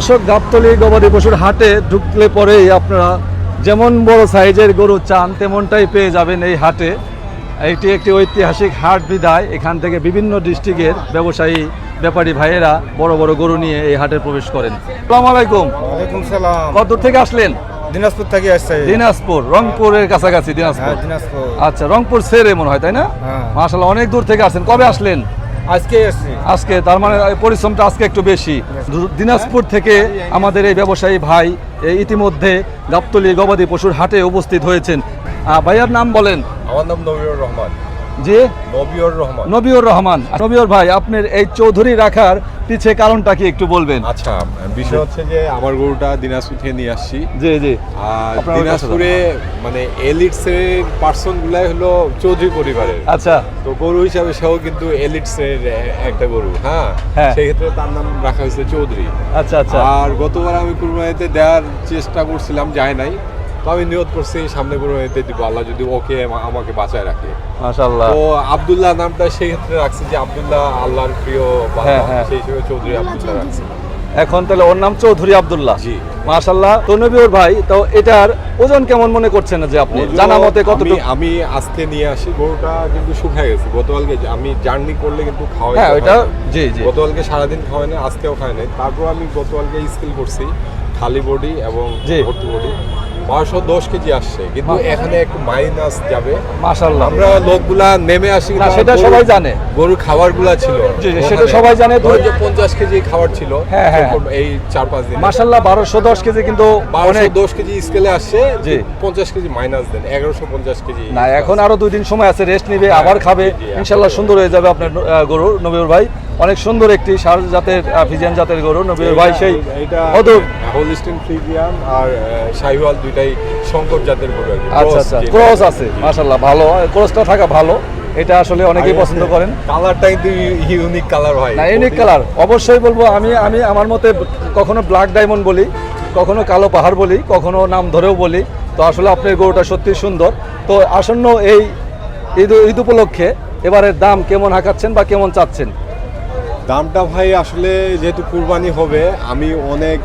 দর্শক গাবতলি গবাদি পশুর হাটে ঢুকলে পরেই আপনারা যেমন বড় সাইজের গরু চান তেমনটাই পেয়ে যাবেন এই হাটে। এটি একটি ঐতিহাসিক হাট বিদায়। এখান থেকে বিভিন্ন ডিস্ট্রিক্টের ব্যবসায়ী ব্যাপারী ভাইয়েরা বড় বড় গরু নিয়ে এই হাটে প্রবেশ করেন। আসসালামু আলাইকুম। সালাম। কত দূর থেকে আসলেন? দিনাজপুর থেকে আসছে। দিনাজপুর রংপুরের কাছাকাছি দিনাজপুর। হ্যাঁ আচ্ছা রংপুর সেরে মনে হয় তাই না? হ্যাঁ। মাশাল্লাহ অনেক দূর থেকে আসেন কবে আসলেন? আজকে আজকে তার মানে এই পরিশ্রমটা আজকে একটু বেশি। দিনাজপুর থেকে আমাদের এই ব্যবসায়ী ভাই এই ইতিমধ্যে গাবতলী গবাদি পশুর হাটে উপস্থিত হয়েছেন। ভাইয়ার নাম বলেন। আমার নাম নবীর রহমান। যে রহমান। রহমান। ভাই আপনার এই চৌধুরী রাখার পিছে কারণটা কি একটু বলবেন? আচ্ছা বিষয় হচ্ছে যে আমার গরুটা দিনাজপুর থেকে নিয়ে আসছি। জি জি। আর দিনাজপুরে মানে এলিটস এর পার্সন গুলাই হলো চৌধুরী পরিবারের। আচ্ছা। তো গরু হিসাবে সেও কিন্তু এলিটস এর একটা গরু হ্যাঁ? হ্যাঁ। সেই ক্ষেত্রে তার নাম রাখা হয়েছে চৌধুরী। আচ্ছা আচ্ছা। আর গতবার আমি কুরবানিতে দেওয়ার চেষ্টা করছিলাম যায় নাই। তো আমি নিয়ত করছি সামনে কুরবানিতে দিব। আল্লাহ যদি ওকে আমাকে বাঁচায় রাখে। মাশাল্লাহ তো আব্দুল্লাহ নামটা সেই ক্ষেত্রে রাখছি যে আব্দুল্লাহ আল্লাহর প্রিয় বান্দা। হ্যাঁ, হ্যাঁ। সেই হিসেবে চৌধুরী আব্দুল্লাহ রাখছি। এখন তাহলে ওর নাম চৌধুরী আব্দুল্লাহ। জি। মাশাল্লাহ তো নবিউর ভাই তো এটার ওজন কেমন মনে করছেন যে আপনি? জানা মতে আমি কতটুকু? আমি আজকে নিয়ে আসি। গরুটা কিন্তু শুকায় গেছে গতকালকে আমি জার্নি করলে কিন্তু খাওয়াই হ্যাঁ ওইটা জি জি। গতকালকে সারাদিন খাওয়াই না আজকেও খাই নাই। তারপর আমি গতকালকে স্কিল করছি খালি বডি এবং জি। ভর্তি বডি বারোশো দশ কেজি আসছে কিন্তু এখানে একটু মাইনাস যাবে মাশাল্লাহ আমরা লোকগুলা নেমে আসি না, সেটা সবাই জানে। গরুর ছিল। সেটা সবাই জানে। যে পঞ্চাশ কেজি খাবার ছিল হ্যাঁ, হ্যাঁ। এই চার পাঁচ দিন মাশাল্লাহ বারোশো দশ কেজি কিন্তু বারোশো দশ কেজি স্কেলে আসছে জি। পঞ্চাশ কেজি মাইনাস দেন এগারোশো পঞ্চাশ কেজি না এখন আরও দুই দিন সময় আছে রেস্ট নিবে হ্যাঁ, আবার খাবে ইনশাল্লাহ সুন্দর হয়ে যাবে আপনার গরু নবীর ভাই অনেক সুন্দর একটি সার জাতের ফিজিয়ান জাতের গরু নবীর ভাই সেই এটা হোলিস্টিন ফ্রিজিয়ান আর শাহিওয়াল দুইটাই শঙ্কর জাতের গরু আচ্ছা আচ্ছা ক্রস আছে মাশাল্লাহ ভালো। ক্রসটা থাকা ভালো। এটা আসলে অনেকেই পছন্দ করেন। কালারটা কিন্তু ইউনিক কালার হয়। না ইউনিক কালার অবশ্যই বলব আমি আমি আমার মতে কখনো ব্ল্যাক ডায়মন্ড বলি কখনো কালো পাহাড় বলি কখনো নাম ধরেও বলি। তো আসলে আপনার গরুটা সত্যি সুন্দর। তো আসন্ন এই ঈদ ঈদ উপলক্ষে এবারের দাম কেমন হাঁকাচ্ছেন বা কেমন চাচ্ছেন? দামটা ভাই আসলে যেহেতু কুরবানি হবে আমি অনেক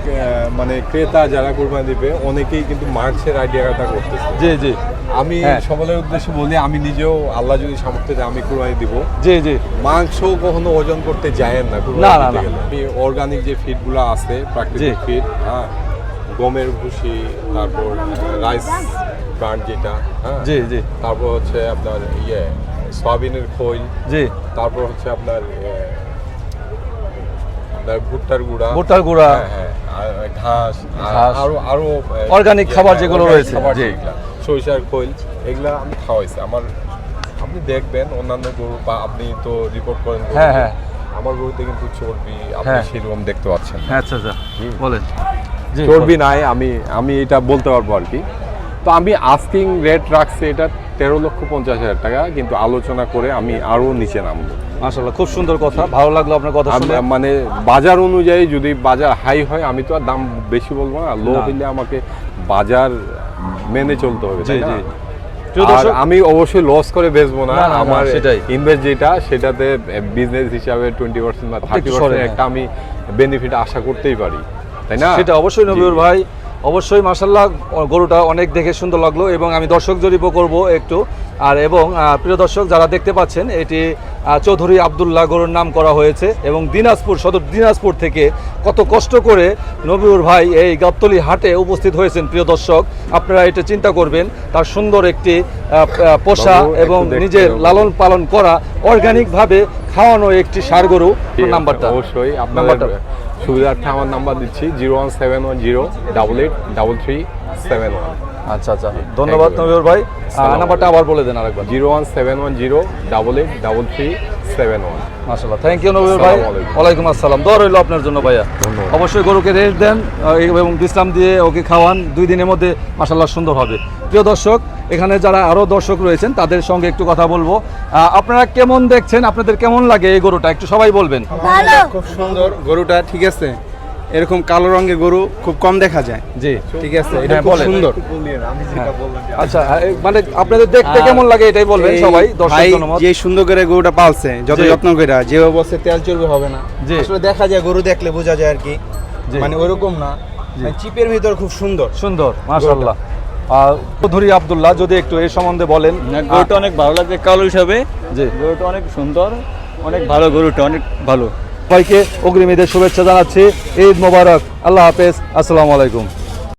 মানে ক্রেতা যারা কুরবানি দিবে অনেকেই কিন্তু মার্চের আইডিয়াটা করতেছে। জি জি। আমি হ্যাঁ। সকলের উদ্দেশ্যে বলি আমি নিজেও আল্লাহ যদি সামর্থ্য দেয় আমি কুরবানি দিব। জি জি। মাংস কখনো ওজন করতে যায়েন না কুরবানি আমি অর্গানিক যে ফিডগুলো আছে প্রাকৃতিক। ফিড হ্যাঁ গমের ভুসি তারপর রাইস ব্রান্ড যেটা হ্যাঁ জি জি। তারপর হচ্ছে আপনার ইয়ে সয়াবিনের খোল জি। তারপর হচ্ছে আপনার আপনার ভুট্টার গুঁড়া। ভুট্টার গুঁড়া। হ্যাঁ, হ্যাঁ, ঘাস আর। আরও আরও Organic ইয়ে, খাবার হ্যাঁ, যেগুলো রয়েছে, সরিষার খোল এগুলা আমি খাওয়াইছি। আমার আপনি দেখবেন অন্যান্য গরু বা আপনি তো রিপোর্ট করেন হ্যাঁ, হ্যাঁ। আমার গরুতে কিন্তু চর্বি আপনি। সেরকম দেখতে পাচ্ছেন হ্যাঁ আচ্ছা আচ্ছা। বলেন। চর্বি নাই আমি আমি এটা বলতে পারব আর কি। তো আমি আস্কিং রেট রাখছি এটা তেরো লক্ষ পঞ্চাশ হাজার টাকা কিন্তু আলোচনা করে আমি আরও নিচে নামবো। মাশাল্লাহ খুব সুন্দর কথা। ভালো লাগল আপনার কথা শুনে। মানে বাজার অনুযায়ী যদি বাজার হাই হয় আমি তো আর দাম বেশি বলব না। লো হইলে আমাকে বাজার মেনে চলতে হবে জি জি। আর আমি অবশ্যই লস করে বেচবো না। আমার। ইনভেস্ট যেটা সেটাতে বিজনেস হিসাবে টোয়েন্টি পার্সেন্ট বা থার্টি পার্সেন্ট। একটা আমি বেনিফিট আশা করতেই পারি তাই না? সেটা অবশ্যই নবীর ভাই। অবশ্যই মাসাল্লাহ গরুটা অনেক দেখে সুন্দর লাগল এবং আমি দর্শক জরিপও করব একটু। আর এবং প্রিয় দর্শক যারা দেখতে পাচ্ছেন এটি চৌধুরী আবদুল্লাহ গরুর নাম করা হয়েছে এবং দিনাজপুর সদর দিনাজপুর থেকে কত কষ্ট করে নবীর ভাই এই গাবতলি হাটে উপস্থিত হয়েছেন প্রিয় দর্শক। আপনারা এটা চিন্তা করবেন তার সুন্দর একটি পোষা এবং নিজের লালন পালন করা অর্গানিকভাবে খাওয়ানো একটি সার গরু। নাম্বারটা? অবশ্যই। নাম্বারটা? সুবিধার্থে আমার নাম্বার দিচ্ছি zero one seven one zero double eight double three seven. One আচ্ছা। আচ্ছা ধন্যবাদ নবীর ভাই। নাম্বারটা আবার বলে দেন আরেকবার। Zero one seven one zero double eight double three seven one. মাশাআল্লাহ। থ্যাংক ইউ নবীর ভাই। ওয়ালাইকুম আসসালাম। দোয়া রইল আপনার জন্য ভাইয়া। অবশ্যই গরুকে রেস্ট দেন এবং বিশ্রাম দিয়ে ওকে খাওয়ান। দুই দিনের মধ্যে মাশাআল্লাহ সুন্দর হবে। প্রিয় দর্শক এখানে যারা আরও দর্শক রয়েছেন তাদের সঙ্গে একটু কথা বলব। আহ, আপনারা কেমন দেখছেন? আপনাদের কেমন লাগে এই গরুটা? একটু সবাই বলবেন। খুব সুন্দর গরুটা ঠিক আছে? এরকম কালো রঙের গরু খুব কম দেখা যায়। জি। ঠিক আছে এটা হ্যাঁ, খুব সুন্দর। হ্যাঁ। আচ্ছা মানে আপনাদের দেখতে কেমন লাগে এটাই বলবেন সবাই দর্শক জনমত। যে সুন্দর করে গরুটা পালছে যত যত্ন করে যে অবস্থায় তেল চর্বি হবে না। আসলে দেখা যায় গরু দেখলে বোঝা যায় আর কি। মানে ওরকম না। মানে চিপের ভিতর খুব সুন্দর। সুন্দর মাশাআল্লাহ। চৌধুরী আবদুল্লাহ যদি একটু এ সম্বন্ধে বলেন। গরুটা অনেক ভালো লাগে কালো হিসাবে। জি। গরুটা অনেক সুন্দর অনেক ভালো গরুটা অনেক ভালো। সবাইকে অগ্রিম ঈদের শুভেচ্ছা জানাচ্ছি। ঈদ মোবারক। আল্লাহ হাফেজ। আসসালামু আলাইকুম।